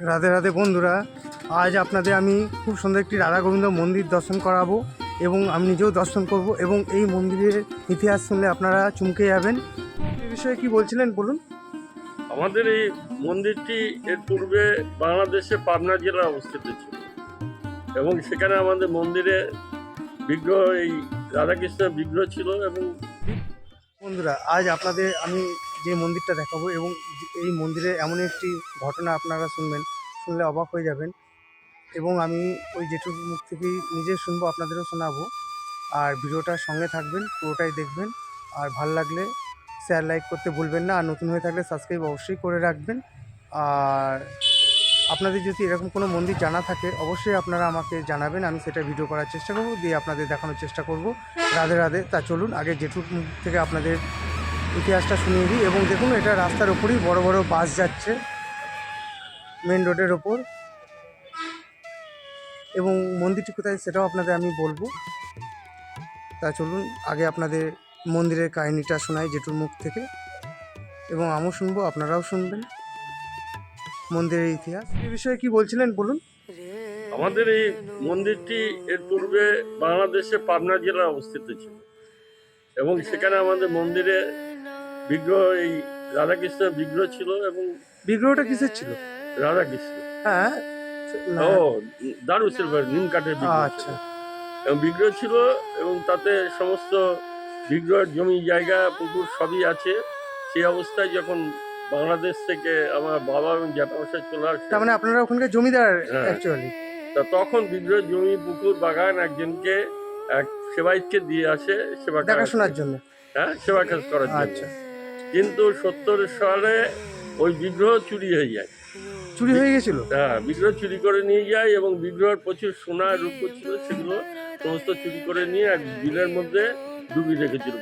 রাধে রাধে বন্ধুরা আজ আপনাদের আমি খুব সুন্দর একটি রাধা গোবিন্দ মন্দির দর্শন করাবো এবং আমি নিজেও দর্শন করব এবং এই মন্দিরের ইতিহাস শুনলে আপনারা চমকে যাবেন। এই বিষয়ে কি বলছিলেন বলুন? আমাদের এই মন্দিরটি এর পূর্বে বাংলাদেশে পাবনা জেলায় অবস্থিত ছিল এবং সেখানে আমাদের মন্দিরে বিগ্রহ এই রাধাকৃষ্ণের বিগ্রহ ছিল এবং বন্ধুরা আজ আপনাদের আমি যে মন্দিরটা দেখাবো এবং এই মন্দিরে এমন একটি ঘটনা আপনারা শুনবেন, শুনলে অবাক হয়ে যাবেন। এবং আমি ওই জেঠুর মুখ থেকেই নিজে শুনব, আপনাদেরও শোনাবো। আর ভিডিওটার সঙ্গে থাকবেন, পুরোটাই দেখবেন। আর ভালো লাগলে শেয়ার লাইক করতে ভুলবেন না। আর নতুন হয়ে থাকলে সাবস্ক্রাইব অবশ্যই করে রাখবেন। আর আপনাদের যদি এরকম কোনো মন্দির জানা থাকে, অবশ্যই আপনারা আমাকে জানাবেন। আমি সেটা ভিডিও করার চেষ্টা করব, দিয়ে আপনাদের দেখানোর চেষ্টা করব। রাধে রাধে। তা চলুন, আগে জেঠুর মুখ থেকে আপনাদের ইতিহাসটা শুনিয়ে দিই। এবং দেখুন, এটা রাস্তার ওপরই বড় বড় বাস যাচ্ছে মেন রোডের ওপর। এবং মন্দিরটি কোথায় সেটাও আপনাদের আমি বলব। তা চলুন, আগে আপনাদের মন্দিরের কাহিনিটা শোনাই জেঠুর মুখ থেকে। এবং আমিও শুনব, আপনারাও শুনবেন। মন্দিরের ইতিহাস। এই বিষয়ে কি বলছিলেন, বলুন? আমাদের এই মন্দিরটি এর পূর্বে বাংলাদেশে পাবনা জেলায় অবস্থিত ছিল। এবং সেখানে আমাদের মন্দিরে বিগ্রহ এই রাধাকৃষ্ণের বিগ্রহ ছিল এবং বিগ্রহটা কিসের ছিল? রাধাকৃষ্ণ হ্যাঁ। ও দারু সিলভার নিম কাঠের। আচ্ছা। এবং বিগ্রহ ছিল এবং তাতে সমস্ত বিগ্রহের জমি জায়গা পুকুর সবই আছে। সেই অবস্থায় যখন বাংলাদেশ থেকে আমার বাবা এবং জ্যাঠামশাই চলে আসছে তার মানে আপনারা ওখানকার জমিদার। অ্যাকচুয়ালি তা তখন বিগ্রহ জমি পুকুর বাগান একজনকে এক সেবাইতকে দিয়ে আসে সেবা দেখাশোনার জন্য। হ্যাঁ সেবা কাজ করার জন্য। আচ্ছা। কিন্তু সত্তর সালে ওই বিগ্রহ চুরি হয়ে যায়। চুরি হয়ে গেছিল? হ্যাঁ বিগ্রহ চুরি করে নিয়ে যায় এবং বিগ্রহের প্রচুর সোনা রূপ ছিল সেগুলো সমস্ত চুরি করে নিয়ে এক বিলের মধ্যে ডুবিয়ে রেখেছিল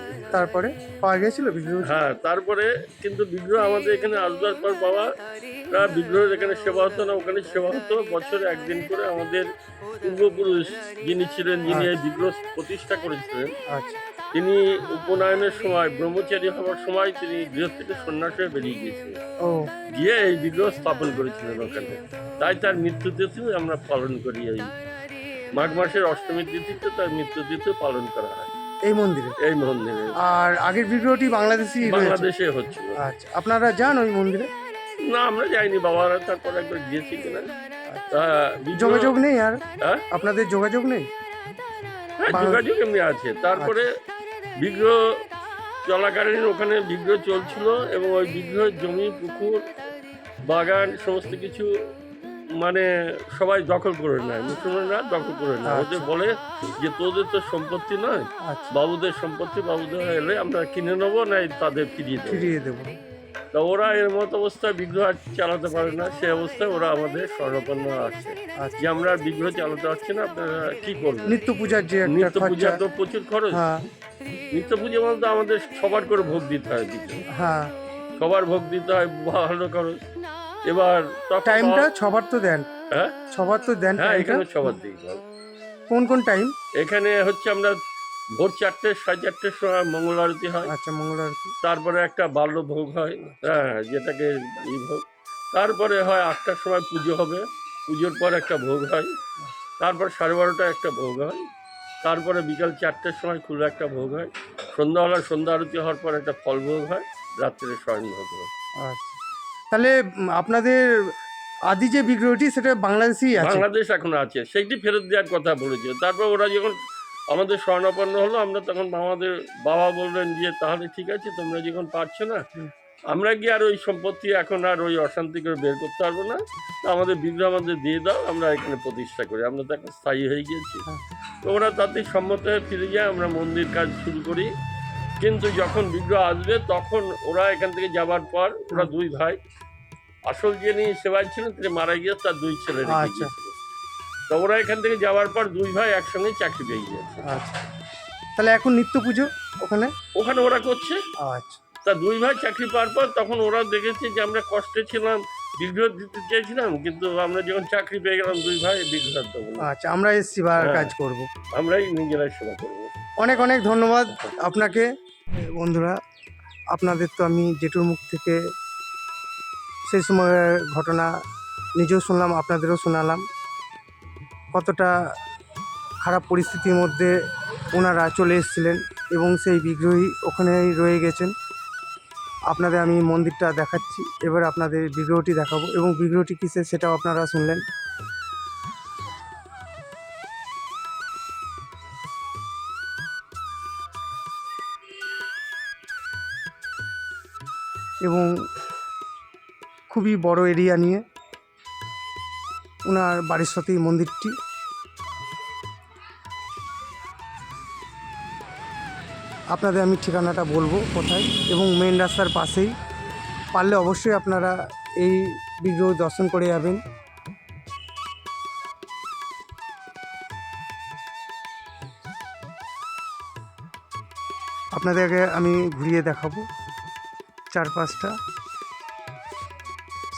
জন্য তারপরে পাওয়া গেছিল বিগ্রহ? হ্যাঁ তারপরে কিন্তু বিগ্রহ আমাদের এখানে আসবার পর বাবা বিগ্রহের এখানে সেবা হতো না ওখানে সেবা হতো। বছরে একদিন করে আমাদের পূর্বপুরুষ যিনি ছিলেন যিনি এই বিগ্রহ প্রতিষ্ঠা করেছিলেন আচ্ছা। তিনি উপনয়নের সময় ব্রহ্মচারী হওয়ার সময় তিনি গৃহ থেকে সন্ন্যাস হয়ে বেরিয়ে গিয়েছিলেন। ও। গিয়ে এই বিগ্রহ স্থাপন করেছিলেন ওখানে। তাই তার মৃত্যু তিথি আমরা পালন করি এই মাঘ মাসের অষ্টমী তিথিতে তার মৃত্যু তিথি পালন করা হয়। এই মন্দিরে? এই মন্দিরে। আর আগের বিগ্রহটি বাংলাদেশি বাংলাদেশে হচ্ছিল। আচ্ছা আপনারা যান ওই মন্দিরে? না আমরা যাইনি বাবারা তারপর একবার গিয়েছি কিনা। যোগাযোগ নেই আর? হ্যাঁ? আপনাদের যোগাযোগ নেই? হ্যাঁ যোগাযোগ এমনি আছে। তারপরে বিগ্রহ চলাকালীন ওখানে বিগ্রহ চলছিল এবং ওই বিগ্রহের জমি পুকুর বাগান সমস্ত কিছু মানে সবাই দখল করে নেয় মুসলমানরা দখল করে নেয়। আচ্ছা। ওদের বলে যে তোদের তো সম্পত্তি নয় আচ্ছা। বাবুদের সম্পত্তি বাবুদের এলে আমরা কিনে নেব না তাদের ফিরিয়ে দেবো। ফিরিয়ে দেবো। তা ওরা এর মতো অবস্থায় বিগ্রহ আর চালাতে পারে না সে অবস্থায় ওরা আমাদের স্বর্ণপন্ন আচ্ছা যে আমরা বিগ্রহ চালাতে পারছি না আপনারা কি করবেন? নিত্য পূজার যে নিত্য পূজা তো প্রচুর খরচ। হ্যাঁ। নিত্য পুজো বলতে আমাদের সবার করে ভোগ দিতে হয় হ্যাঁ। সবার ভোগ দিতে হয় ভালো খরচ। এবার টাইমটা সবার তো দেন। হ্যাঁ? সবার তো দেন হ্যাঁ এখানে সবার ভালো। কোন কোন টাইম? এখানে হচ্ছে আমরা ভোর চারটে সাড়ে চারটের সময় মঙ্গল আরতি হয়। আচ্ছা মঙ্গল আরতি। তারপরে একটা বাল্য ভোগ হয় হ্যাঁ যেটাকে এই ভোগ। তারপরে হয় আটটার সময় পুজো হবে। পুজোর পর একটা ভোগ হয়। তারপর সাড়ে বারোটায় একটা ভোগ হয়। তারপরে বিকাল চারটের সময় খুলে একটা ভোগ হয়। সন্ধ্যাবেলা সন্ধ্যা আরতি হওয়ার পর একটা ফল ভোগ হয়। রাত্রে স্বয়ং ভোগ হয়। আচ্ছা। তাহলে আপনাদের আদি যে বিগ্রহটি সেটা বাংলাদেশি আছে? বাংলাদেশ এখন আছে। সেইটি ফেরত দেওয়ার কথা বলেছে। তারপর ওরা যখন আমাদের স্বর্ণাপন্ন হলো আমরা তখন আমাদের বাবা বললেন যে তাহলে ঠিক আছে তোমরা যখন পারছ না আমরা কি আর ওই সম্পত্তি এখন আর ওই অশান্তি করে বের করতে পারব না। আমাদের বিগ্রহ আমাদের দিয়ে দাও আমরা এখানে প্রতিষ্ঠা করি। আমরা তো এখন স্থায়ী হয়ে গিয়েছি। হ্যাঁ। তো ওরা তাতেই সম্মত হয়ে ফিরে যায় আমরা মন্দির কাজ শুরু করি। কিন্তু যখন বিগ্রহ আসবে তখন ওরা এখান থেকে যাবার পর ওরা দুই ভাই আসল যিনি সেবায় ছিলেন তিনি মারা গিয়ে তার দুই ছেলে রেখে আচ্ছা। তো ওরা এখান থেকে যাওয়ার পর দুই ভাই একসঙ্গে চাকরি পেয়ে গিয়েছে। আচ্ছা। তাহলে এখন নিত্য পুজো ওখানে? ওখানে ওরা করছে। আচ্ছা। তা দুই ভাই চাকরি পাওয়ার পর তখন ওরা দেখেছে যে আমরা কষ্টে ছিলাম বিগ্রহ দিতে চেয়েছিলাম কিন্তু আমরা যখন চাকরি পেয়ে গেলাম দুই ভাই বিগ্রহ দেবো আচ্ছা আমরা এসছি বার হ্যাঁ। কাজ করব। আমরাই নিজেরাই সেবা করব। অনেক অনেক ধন্যবাদ আপনাকে। বন্ধুরা আপনাদের তো আমি জেঠুর মুখ থেকে সেই সময়ের ঘটনা নিজেও শুনলাম আপনাদেরও শোনালাম। কতটা খারাপ পরিস্থিতির মধ্যে ওনারা চলে এসেছিলেন এবং সেই বিগ্রহী ওখানেই রয়ে গেছেন। আপনাদের আমি মন্দিরটা দেখাচ্ছি। এবার আপনাদের বিগ্রহটি দেখাবো এবং বিগ্রহটি কিসের সেটাও আপনারা শুনলেন। এবং খুবই বড় এরিয়া নিয়ে ওনার বাড়ির সাথেই মন্দিরটি। আপনাদের আমি ঠিকানাটা বলব কোথায় এবং মেন রাস্তার পাশেই। পারলে অবশ্যই আপনারা এই বিগ্রহ দর্শন করে যাবেন। আপনাদেরকে আমি ঘুরিয়ে দেখাবো চারপাশটা।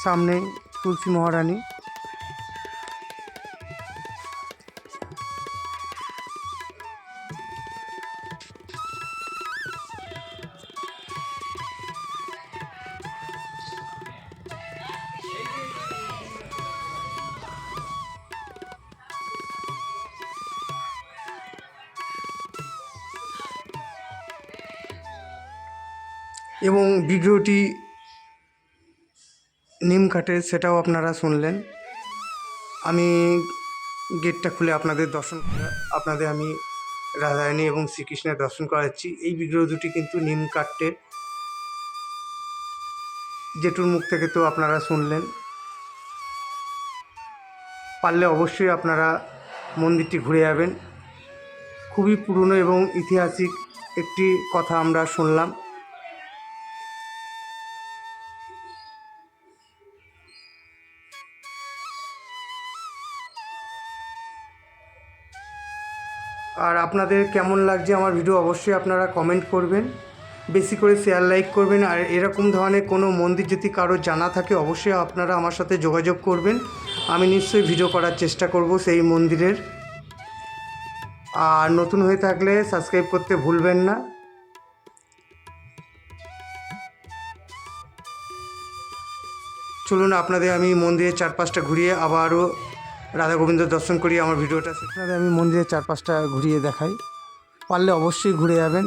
সামনে তুলসী মহারানী। এবং বিগ্রহটি নিম কাঠের সেটাও আপনারা শুনলেন। আমি গেটটা খুলে আপনাদের দর্শন আপনাদের আমি রাধারানী এবং শ্রীকৃষ্ণের দর্শন করাচ্ছি। এই বিগ্রহ দুটি কিন্তু নিম কাঠের জেঠুর মুখ থেকে তো আপনারা শুনলেন। পারলে অবশ্যই আপনারা মন্দিরটি ঘুরে যাবেন। খুবই পুরনো এবং ঐতিহাসিক একটি কথা আমরা শুনলাম। আর আপনাদের কেমন লাগছে আমার ভিডিও অবশ্যই আপনারা কমেন্ট করবেন। বেশি করে শেয়ার লাইক করবেন আর এরকম ধরনের কোনো মন্দির যদি কারও জানা থাকে, অবশ্যই আপনারা আমার সাথে যোগাযোগ করবেন। আমি নিশ্চয়ই ভিডিও করার চেষ্টা করব সেই মন্দিরের। আর নতুন হয়ে থাকলে সাবস্ক্রাইব করতে ভুলবেন না। চলুন আপনাদের আমি মন্দিরের চারপাশটা ঘুরিয়ে আবারও রাধা গোবিন্দ দর্শন করি আমার ভিডিওটা আপনাদের আমি মন্দিরের চারপাশটা ঘুরিয়ে দেখাই। পারলে অবশ্যই ঘুরে যাবেন।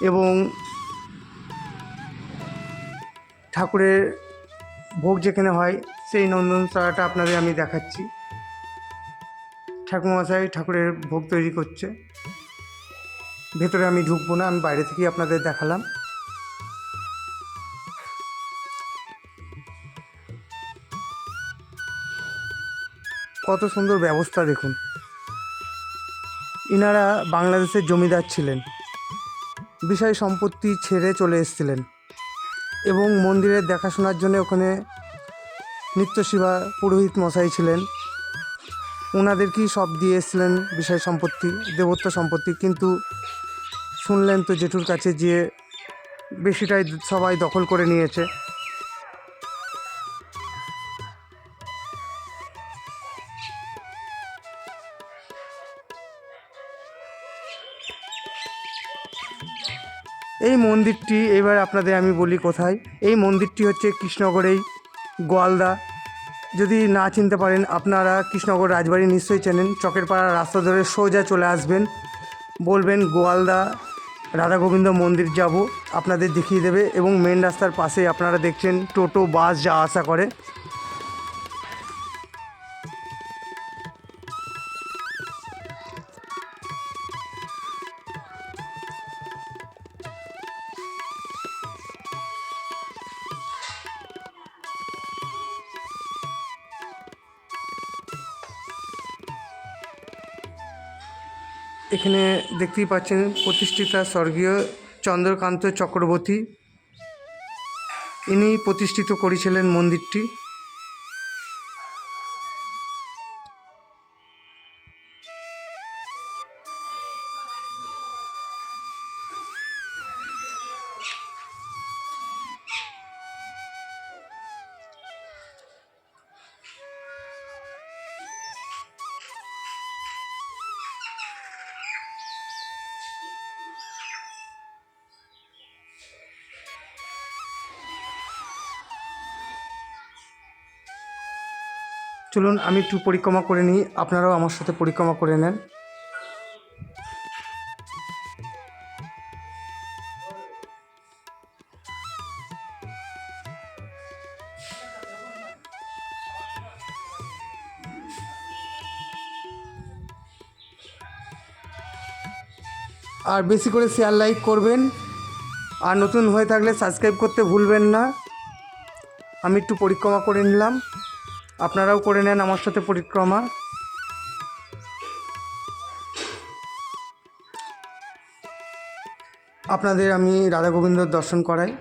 এবং ঠাকুরের ভোগ যেখানে হয়, সেই নন্দনতলাটা আপনাদের আমি দেখাচ্ছি। ঠাকুরমশাই ঠাকুরের ভোগ তৈরি করছে। ভেতরে আমি ঢুকবো না, আমি বাইরে থেকেই আপনাদের দেখালাম। কত সুন্দর ব্যবস্থা দেখুন। ইনারা বাংলাদেশের জমিদার ছিলেন। বিষয় সম্পত্তি ছেড়ে চলে এসেছিলেন এবং মন্দিরের দেখাশোনার জন্য ওখানে নিত্যশিবা পুরোহিত মশাই ছিলেন। ওনাদেরকেই সব দিয়ে এসেছিলেন বিষয় সম্পত্তি, দেবত্ব সম্পত্তি, কিন্তু শুনলেন তো জেঠুর কাছে যে বেশিটাই সবাই দখল করে নিয়েছে। এই মন্দিরটি, এবার আপনাদের আমি বলি কোথায়। এই মন্দিরটি হচ্ছে কৃষ্ণনগরেই গোয়ালদা। যদি না চিনতে পারেন, আপনারা কৃষ্ণনগর রাজবাড়ি নিশ্চয়ই চেনেন। চকের পাড়া রাস্তা ধরে সোজা চলে আসবেন। বলবেন, গোয়ালদা রাধা গোবিন্দ মন্দির যাব। আপনাদের দেখিয়ে দেবে এবং মেন রাস্তার পাশেই আপনারা দেখছেন টোটো, বাস, যা আসা করে। এখানে দেখতেই পাচ্ছেন প্রতিষ্ঠিতা স্বর্গীয় চন্দ্রকান্ত চক্রবর্তী। ইনি প্রতিষ্ঠিত করেছিলেন মন্দিরটি। চলুন, আমি একটু পরিক্রমা করে নিই। আপনারাও আমার সাথে পরিক্রমা করে নেন। আর বেশি করে শেয়ার লাইক করবেন। আর নতুন হয়ে থাকলে সাবস্ক্রাইব করতে ভুলবেন না। আমি একটু পরিক্রমা করে নিলাম। আপনারাও করে নেন আমার সাথে পরিক্রমা। আপনাদের আমি রাধা গোবিন্দর দর্শন করাই।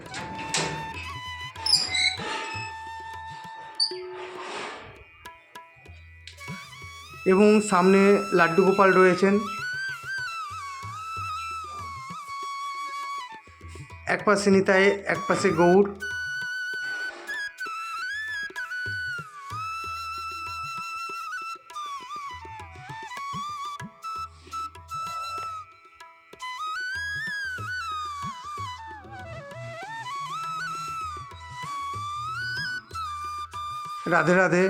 এবং সামনে লাড্ডু গোপাল রয়েছেন। এক পাশে নিতাই, এক পাশে গৌর। রাধে রাধে।